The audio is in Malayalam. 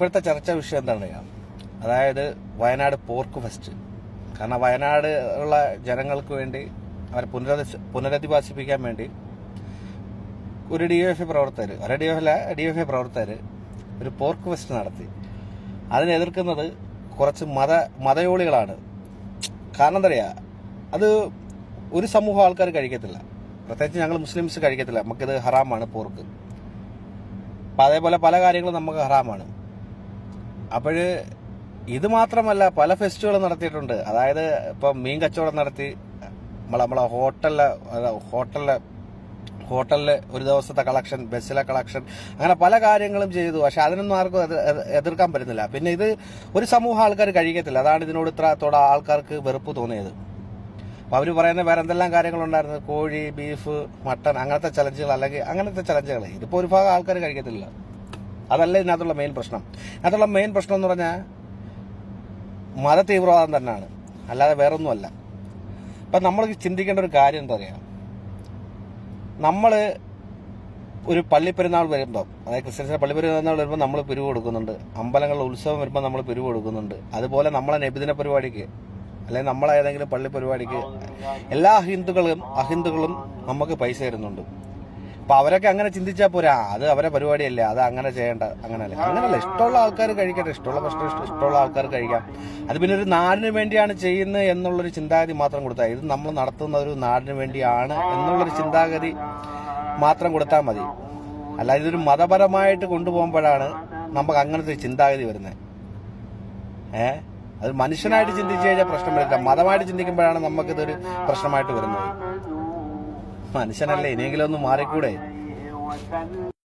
ഇപ്പോഴത്തെ ചർച്ചാ വിഷയം എന്താണ്? അതായത് വയനാട് പോർക്ക് ഫെസ്റ്റ്. കാരണം വയനാട് ഉള്ള ജനങ്ങൾക്ക് വേണ്ടി അവരെ പുനരധി പുനരധിവാസിപ്പിക്കാൻ വേണ്ടി ഒരു ഡി എഫ് ഐ പ്രവർത്തകർ ഒരു D F D F I പ്രവർത്തകർ ഒരു പോർക്ക് ഫെസ്റ്റ് നടത്തി. അതിനെ എതിർക്കുന്നത് കുറച്ച് മത മതയോളികളാണ്. കാരണം എന്താ പറയുക അത് ഒരു സമൂഹം ആൾക്കാർ കഴിക്കത്തില്ല. പ്രത്യേകിച്ച് ഞങ്ങൾ മുസ്ലിംസ് കഴിക്കത്തില്ല. നമുക്കിത് ഹറാമാണ് പോർക്ക്. അപ്പം അതേപോലെ പല കാര്യങ്ങളും നമുക്ക് ഹറാമാണ്. അപ്പോൾ ഇത് മാത്രമല്ല പല ഫെസ്റ്റുകളും നടത്തിയിട്ടുണ്ട്. അതായത് ഇപ്പം മീൻ കച്ചവടം നടത്തി നമ്മളെ നമ്മളെ ഹോട്ടലിലെ ഹോട്ടലിലെ ഹോട്ടലിൽ ഒരു ദിവസത്തെ കളക്ഷൻ ബസ്സിലെ കളക്ഷൻ അങ്ങനെ പല കാര്യങ്ങളും ചെയ്തു. പക്ഷെ അതിനൊന്നും ആർക്കും എതിർ- എതിർ- എതിർക്കാൻ പറ്റുന്നില്ല. പിന്നെ ഇത് ഒരു സമൂഹം ആൾക്കാർ കഴിക്കത്തില്ല. അതാണ് ഇതിനോട് ഇത്രത്തോടെ ആൾക്കാർക്ക് വെറുപ്പ് തോന്നിയത്. അപ്പോൾ അവർ പറയുന്ന വേറെ എന്തെല്ലാം കാര്യങ്ങളുണ്ടായിരുന്നു? കോഴി ബീഫ് മട്ടൺ അങ്ങനത്തെ ചലഞ്ചുകൾ അല്ലെങ്കിൽ അങ്ങനത്തെ ചലഞ്ചുകൾ ഇതിപ്പോൾ ഒരു ഭാഗം ആൾക്കാർ കഴിക്കത്തില്ല. അതല്ല ഇതിനകത്തുള്ള മെയിൻ പ്രശ്നം. ഇതിനകത്തുള്ള മെയിൻ പ്രശ്നം എന്ന് പറഞ്ഞാൽ മത തീവ്രവാദം തന്നെയാണ്. അല്ലാതെ വേറൊന്നുമല്ല. ഇപ്പം നമ്മൾ ചിന്തിക്കേണ്ട ഒരു കാര്യം എന്താ പറയുക നമ്മൾ ഒരു പള്ളിപ്പെരുന്നാൾ വരുമ്പോൾ അതായത് ക്രിസ്ത്യൻസിന്റെ പള്ളിപ്പെരുന്നാൾ വരുമ്പോൾ നമ്മൾ പിരിവ് കൊടുക്കുന്നുണ്ട്. അമ്പലങ്ങളുടെ ഉത്സവം വരുമ്പോൾ നമ്മൾ പിരിവ് കൊടുക്കുന്നുണ്ട്. അതുപോലെ നമ്മളെ നബിദിന പരിപാടിക്ക് അല്ലെങ്കിൽ നമ്മളെ ഏതെങ്കിലും പള്ളി പരിപാടിക്ക് എല്ലാ ഹിന്ദുക്കളും അഹിന്ദുക്കളും നമുക്ക് പൈസ തരുന്നുണ്ട്. അപ്പൊ അവരൊക്കെ അങ്ങനെ ചിന്തിച്ചാൽ പോരാ അത് അവരെ പരിപാടിയല്ലേ അത് അങ്ങനെ ചെയ്യേണ്ട അങ്ങനെയല്ല അങ്ങനെയല്ല ഇഷ്ടമുള്ള ആൾക്കാർ കഴിക്കട്ടെ ഇഷ്ടമുള്ള ഭക്ഷണം ഇഷ്ട- ഇഷ്ടമുള്ള ആൾക്കാർ കഴിക്കാം. അത് പിന്നെ ഒരു നാടിന് വേണ്ടിയാണ് ചെയ്യുന്നത് എന്നുള്ളൊരു ചിന്താഗതി മാത്രം കൊടുത്താൽ ഇത് നമ്മൾ നടത്തുന്ന ഒരു നാടിന് വേണ്ടിയാണ് എന്നുള്ളൊരു ചിന്താഗതി മാത്രം കൊടുത്താൽ മതി. അല്ലാതെ ഇതൊരു മതപരമായിട്ട് കൊണ്ടുപോകുമ്പോഴാണ് നമുക്ക് അങ്ങനത്തെ ചിന്താഗതി വരുന്നത് ഏ? അത് മനുഷ്യനായിട്ട് ചിന്തിച്ചു കഴിഞ്ഞാൽ പ്രശ്നം വരില്ല. മതമായിട്ട് ചിന്തിക്കുമ്പോഴാണ് നമുക്കിതൊരു പ്രശ്നമായിട്ട് വരുന്നത്. മനുഷ്യനല്ലേ? ഇനിയെങ്കിലും ഒന്ന് മാറിക്കൂടെ?